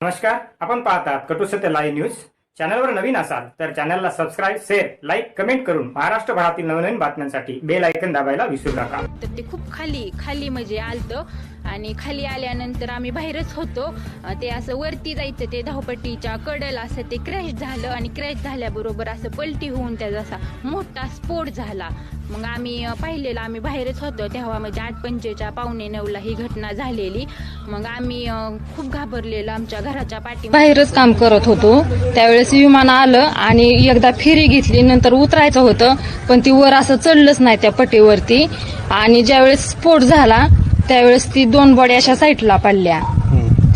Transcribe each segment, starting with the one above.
नमस्कार आपण पाहतात कटू सत्य लाईव्ह न्यूज चॅनलवर नवीन असाल तर चॅनलला सबस्क्राईब शेअर लाईक कमेंट करून महाराष्ट्रभरातील नवनवीन बातम्यांसाठी बेल ऐकन दाबायला विसरू नका. तर ते खूप खाली खाली म्हणजे आलतं. आणि खाली आल्यानंतर आम्ही बाहेरच होतो. ते असं वरती जायचं ते धावपट्टीच्या कडल असं ते क्रॅश झालं आणि क्रॅश झाल्याबरोबर असं पलटी होऊन त्याचा असा मोठा स्फोट झाला. मग आम्ही पाहिलेलं आम्ही बाहेरच होतो. तेव्हा म्हणजे आठ पंचेच्या पावणे नऊला ही घटना झालेली. मग आम्ही खूप घाबरलेलो आमच्या घराच्या पाठी बाहेरच काम करत होतो. त्यावेळेस विमान आलं आणि एकदा फेरी घेतली नंतर उतरायचं होतं. पण ती वर असं चढलंच नाही त्या पटीवरती आणि ज्यावेळेस स्फोट झाला त्यावेळेस ती दोन बॉडी अशा साईडला पडल्या.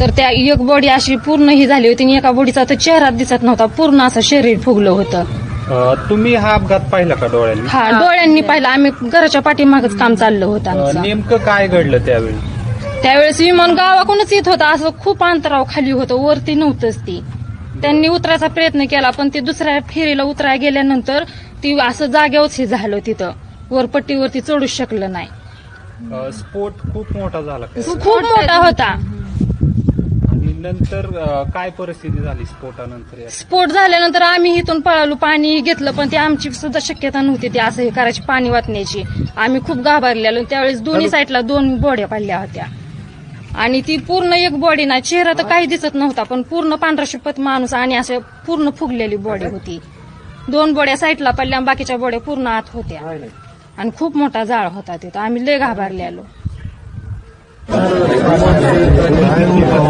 तर त्या एक बॉडी अशी पूर्ण ही झाली होती आणि एका बॉडीचा तर चेहरा दिसत नव्हता. पूर्ण असं शरीर फुगलं होतं. अ, तुम्ही हा अपघात पाहिला का डोळ्यांनी? हा डोळ्यांनी पाहिलं. आम्ही घराच्या पाठीमागच काम चाललं होतं अ, आमचं. नेमकं काय घडलं त्यावेळी? त्यावेळेस विमान गावाकडूनच येत होतं. असं खूप अंतराव खाली होतं. वरती नव्हतंच ती. त्यांनी उतरायचा प्रयत्न केला पण ते दुसऱ्या फेरीला उतरायला गेल्यानंतर ती असं जाग्यावरच हे झालं तिथं. वरपट्टीवरती चढूच शकलं नाही. अ, स्फोट खूप मोठा झाला. का? खूप मोठा होता. आणि नंतर अ, काय परिस्थिती झाली स्फोटानंतर या? स्फोट झाल्यानंतर आम्ही इथून पळालो पाणी घेतलं पण ते आमची सुद्धा शक्यता नव्हती ते असं हे करायची पाणी वाटण्याची आम्ही खूप घाबरलेलो. त्यावेळेस दोन्ही साईडला दोन बॉड्या पडल्या होत्या. आणि ती पूर्ण एक बॉडी नाही चेहरा तर काही दिसत नव्हता पण पूर्ण पांढरा शिपत माणूस आणि असं पूर्ण फुगलेली बॉडी होती. दोन बॉड्या साईडला पडल्या आणि बाकीच्या बॉड्या पूर्ण आत होत्या. आणि खूप मोठा जाळ होता तिथं. आम्ही लय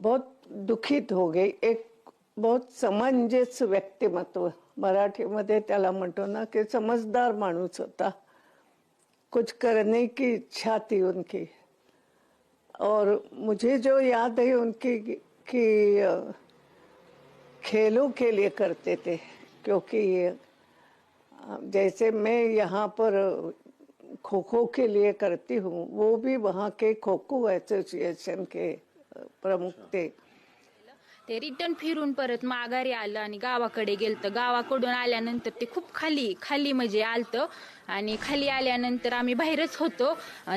बहुत दुखित हो गई. एक बहुत समंजस व्यक्तिमत्व. मराठीमध्ये त्याला म्हणतो ना की समजदार माणूस होता. कुछ करने की इच्छा थी उनकी. और मुझे जो याद है उनकी कि खेलों के लिए करते थे क्योंकि जैसे मैं यहाँ पर खो खो के लिए करती हूँ वो भी वहाँ के खो खो एसोसिएशन के प्रमुख थे। ते रिटर्न फिरून परत माघारी आलं आणि गावाकडे गेलतं. गावाकडून आल्यानंतर ते खूप खाली खाली म्हणजे आलतं. आणि खाली आल्यानंतर आम्ही बाहेरच होतो.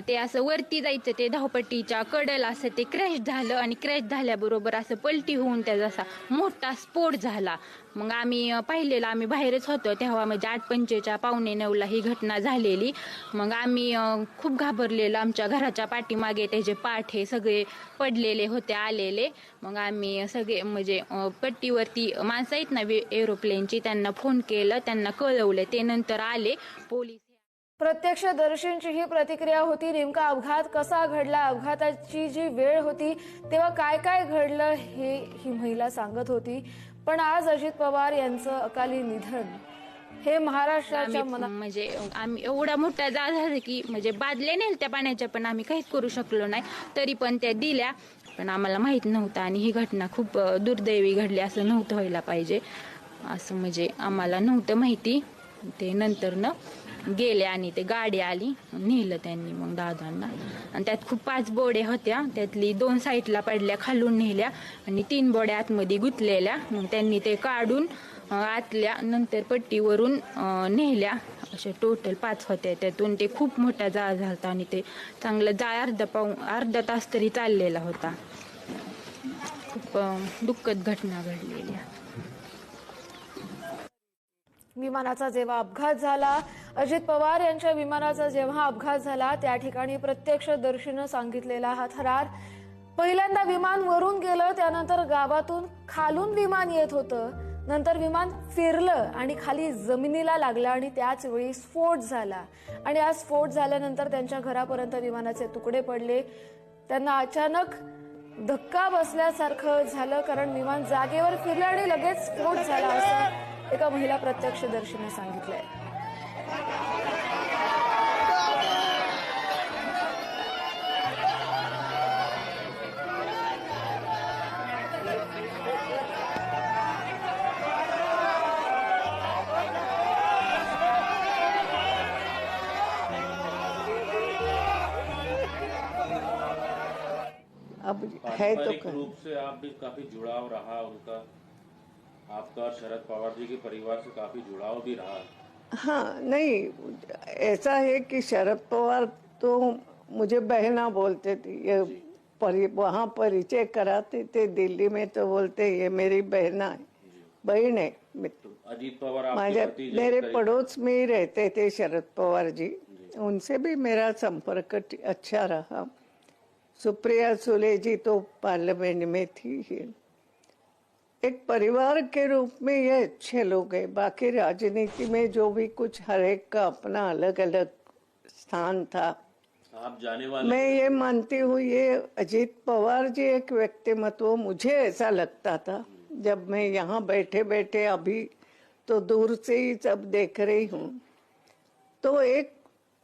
ते असं वरती जायचं ते धावपट्टीच्या कडल असं ते क्रॅश झालं आणि क्रॅश झाल्याबरोबर असं पलटी होऊन त्याचा असा मोठा स्फोट झाला. मग आम्ही पाहिलेलं आम्ही बाहेरच होतो. तेव्हा म्हणजे आठ पंचेच्या पावणे नऊला ही घटना झालेली. मग आम्ही खूप घाबरलेलो. आमच्या घराच्या पाठीमागे त्याचे पाठ हे सगळे पडलेले होते आलेले. मग आम्ही सगळे म्हणजे पट्टीवरती माणसं आहेत ना वे- एरोप्लेनची त्यांना फोन केलं त्यांना कळवलं. ते नंतर आले. पोलीस प्रत्यक्षदर्शींची ही प्रतिक्रिया होती. नेमका अपघात कसा घडला? अपघाताची जी वेळ होती तेव्हा काय काय घडलं हे ही महिला सांगत होती. पण आज अजित पवार यांचं अकाली निधन हे महाराष्ट्राच्या मनात म्हणजे आम्ही एवढा मोठा जा झाला की म्हणजे बादल्या नेल त्या पाण्याच्या पण आम्ही काहीच करू शकलो नाही. तरी पण त्या दिल्या. पण आम्हाला माहीत नव्हतं आणि ही घटना खूप दुर्दैवी घडली असं नव्हतं व्हायला पाहिजे. असं म्हणजे आम्हाला नव्हतं माहिती. ते नंतर गेले आणि ते गाडी आली. नेलं त्यांनी मग दादांना. आणि त्यात खूप पाच बोड्या होत्या. त्यातली दोन साईडला पडल्या खालून नेल्या आणि तीन बोड्या आतमध्ये गुंतलेल्या. मग त्यांनी ते काढून आतल्या नंतर पट्टीवरून नेल्या. अशा टोटल पाच होत्या. त्यातून ते खूप मोठा जाळ झालता आणि ते चांगलं जाळ अर्धा पाऊ अर्धा तास तरी चाललेला होता. खूप दुःखद घटना घडलेल्या विमानाचा जेव्हा अपघात झाला अजित पवार यांच्या विमानाचा जेव्हा अपघात झाला त्या ठिकाणी प्रत्यक्षदर्शीनं सांगितलेला हा थरार. पहिल्यांदा विमान वरून गेलं त्यानंतर गावातून खालून विमान येत होतं. नंतर विमान फिरलं आणि खाली जमिनीला लागलं आणि त्याच वेळी स्फोट झाला. आणि हा स्फोट झाल्यानंतर त्यांच्या घरापर्यंत विमानाचे तुकडे पडले. त्यांना अचानक धक्का बसल्यासारखं झालं कारण विमान जागेवर फिरलं आणि लगेच स्फोट झाला असं. एका महिला प्रत्यक्षदर्शीने सांगितलंय. अब है तो रूप से आप भी काफ़ी जुड़ाव रहा उनका। आपका और शरद पवार जी के परिवार से काफ़ी जुड़ाव भी रहा। हाँ नहीं ऐसा है कि शरद पवार तो मुझे बहना बोलते थे ये परि, वहाँ परिचय कराते थे दिल्ली में तो बोलते ये मेरी बहना है बहन है। मित्र अजीत पवार माझ्या मेरे पड़ोस में ही रहते थे शरद पवार जी। उनसे भी मेरा संपर्क अच्छा रहा। सुप्रिया सुले जी तो पार्लियामेंट में थी ही। एक परिवार के रूप में ये अच्छे लोग हैं। बाकी राजनीति में जो भी कुछ हर एक का अपना अलग अलग स्थान था। आप जाने वाले मैं ये मानती हूँ ये अजीत पवार जी एक व्यक्तिमत्व मुझे ऐसा लगता था। जब मैं यहाँ बैठे बैठे अभी तो दूर से ही सब देख रही हूँ। तो एक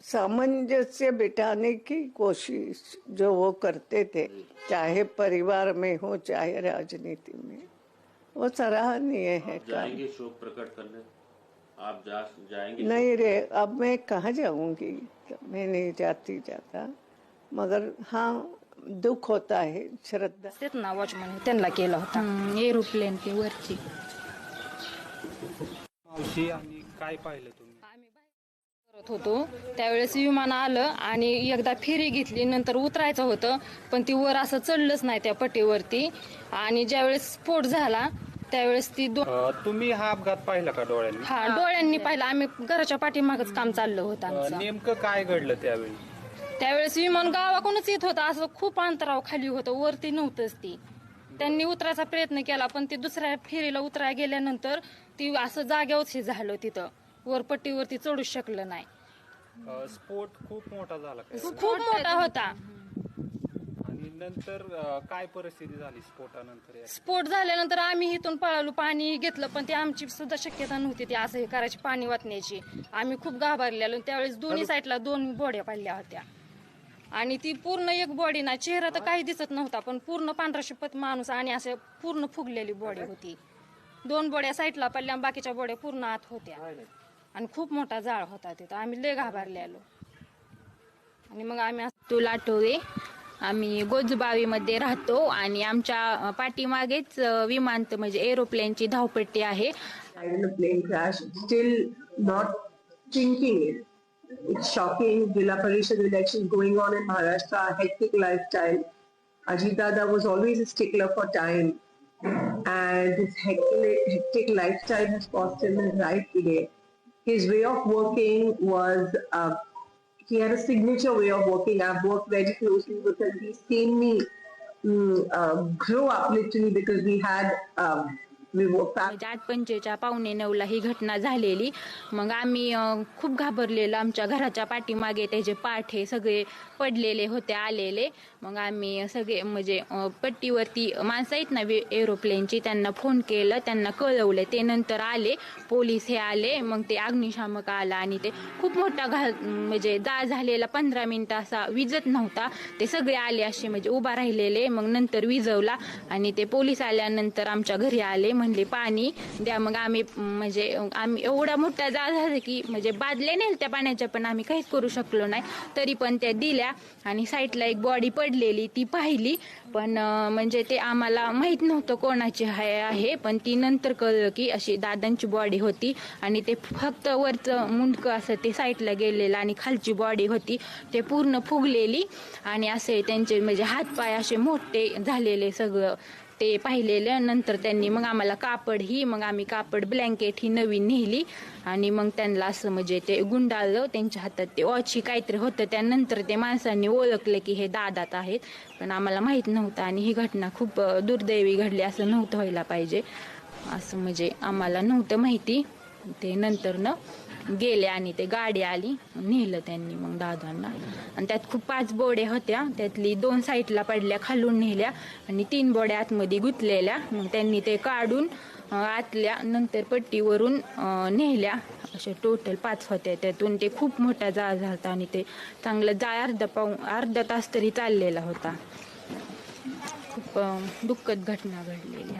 सामंजस्य बिठाने की कोशिश जो वो करते थे चाहे परिवार में हो चाहे राजनीति में। वो सराहनीय है जाएंगे शोक प्रकट करने? आप जा जाएंगे नहीं रे अब मैं कहाँ जाऊंगी? मैं नहीं जाती जाता मगर हाँ दुख होता है श्रद्धा। तेच ना वॉचमन त्यांना केला होता। एरोप्लेन ते वरची। मावशी आणि काय पाहिलं तुम्ही? करत होतो. त्यावेळेस विमान आलं आणि एकदा फेरी घेतली नंतर उतरायचं होतं पण ती वर असं चढलंच नाही त्या पट्टीवरती. आणि ज्यावेळेस स्फोट झाला त्यावेळेस ती दो अ, तुम्ही हा अपघात पाहिला का डोळ्यांनी? हा डोळ्यांनी पाहिलं. आम्ही घराच्या पाठीमागच काम चाललं होतं अ, आमचं. नेमकं काय घडलं त्यावेळी? त्यावेळेस विमान गावाकडूनच येत होतं. असं खूप अंतराव खाली होतं. वरती नव्हतंच ती. त्यांनी उतरायचा प्रयत्न केला पण ते दुसऱ्या फेरीला उतरायला गेल्यानंतर ती असं जाग्यावरच हे झालं तिथं. वर पट्टीवरती चढू शकलं नाही. अ, स्फोट खूप मोठा झाला काय खूप मोठा होता. नंतर अ, काय परिस्थिती झाली स्फोटानंतर या? स्फोट झाल्यानंतर आम्ही इथून पळालो पाणी घेतलं पण ते आमची सुद्धा शक्यता नव्हती ती असं हे करायची पाणी वाचण्याची. आम्ही खूप घाबरलेलो त्यावेळेस दोन्ही साईडला दोन बॉड्या पडल्या होत्या. आणि ती पूर्ण एक बॉडी ना चेहरा तर काही दिसत नव्हता पण पूर्ण पांढरा शिपत माणूस आणि असं पूर्ण फुगलेली बॉडी होती. दोन बॉड्या साईडला पडल्या आणि बाकीच्या बॉड्या पूर्ण आत होत्या. आणि खूप मोठा जाळ होता तिथं. आम्ही लय घाबरलेलो. आणि मग आम्ही तुला आठवे आम्ही गोजबावीमध्ये राहतो आणि आमच्या पाठीमागेच विमानत म्हणजे एरोप्लेनची धावपट्टी आहे. एरोप्लेन दॅ स्टील नॉट चिंकली आहे इज जिल्हा परिषद जिल्हाची गोलिंगाव महाराष्ट्र हिप्टिक लाईफस्टाईल अजि दादा was always stick laugh or and is हिप्टिक lifestyle is postal right K his way of working war he had a signature way of working. I've worked very closely with him. He's seen me uh, grow up literally because we had, um, we म्हणजे आठ पंचेच्या पावणे नऊला ही घटना झालेली. मग आम्ही खूप घाबरलेलो. आमच्या घराच्या पाठीमागे त्याचे पाठे सगळे पडलेले होते आलेले. मग आम्ही सगळे म्हणजे पट्टीवरती माणसं आहेत ना एरोप्लेनची त्यांना फोन केलं. त्यांना कळवलं. ते नंतर आले. पोलीस हे आले. मग ते अग्निशामक आला आणि ते खूप मोठा घा म्हणजे दा झालेला पंधरा मिनिटं असा विजत नव्हता. ते सगळे आले असे म्हणजे उभा राहिलेले. मग नंतर विजवला आणि ते पोलीस आल्यानंतर आमच्या घरी आले. म्हणले पाणी द्या. मग आम्ही म्हणजे आम्ही एवढा मोठा जा झाला की म्हणजे बादले नाही त्या पाण्याच्या पण आम्ही काहीच करू शकलो नाही. तरी पण त्या दिल्या आणि साईडला एक बॉडी पडलेली ती पाहिली. पण म्हणजे ते आम्हाला माहीत नव्हतं कोणाची हाय आहे. पण ती नंतर कळलं की अशी दादांची बॉडी होती आणि ते फक्त वरचं मुंडकं असं ते साईडला गेलेलं आणि खालची बॉडी होती. ते पूर्ण फुगलेली आणि असे त्यांचे म्हणजे हातपाय असे मोठे झालेले सगळं. ते पाहिलेलं. नंतर त्यांनी मग आम्हाला कापड ही मग आम्ही कापड ब्लँकेट ही नवीन नेली. आणि मग त्यांना असं म्हणजे ते गुंडाळलं त्यांच्या हातात ते वॉची काहीतरी होतं. त्यानंतर ते माणसांनी ओळखलं की हे दादात आहेत. पण आम्हाला माहीत नव्हतं आणि ही घटना खूप दुर्दैवी घडली असं नव्हतं व्हायला पाहिजे. असं म्हणजे आम्हाला नव्हतं माहिती. ते नंतर गेले आणि ते गाडी आली. नेलं त्यांनी मग दादांना. आणि त्यात खूप पाच बोड्या होत्या. त्यातली दोन साईडला पडल्या खालून नेल्या आणि तीन बोड्या आतमध्ये गुंतलेल्या. मग त्यांनी ते काढून आतल्या नंतर पट्टीवरून नेल्या. अशा टोटल पाच होत्या. त्यातून ते खूप मोठा जाळ झाला आणि ते चांगलं जाळ अर्धा पाऊ अर्धा तास तरी चाललेला होता. खूप दुःखद घटना घडलेल्या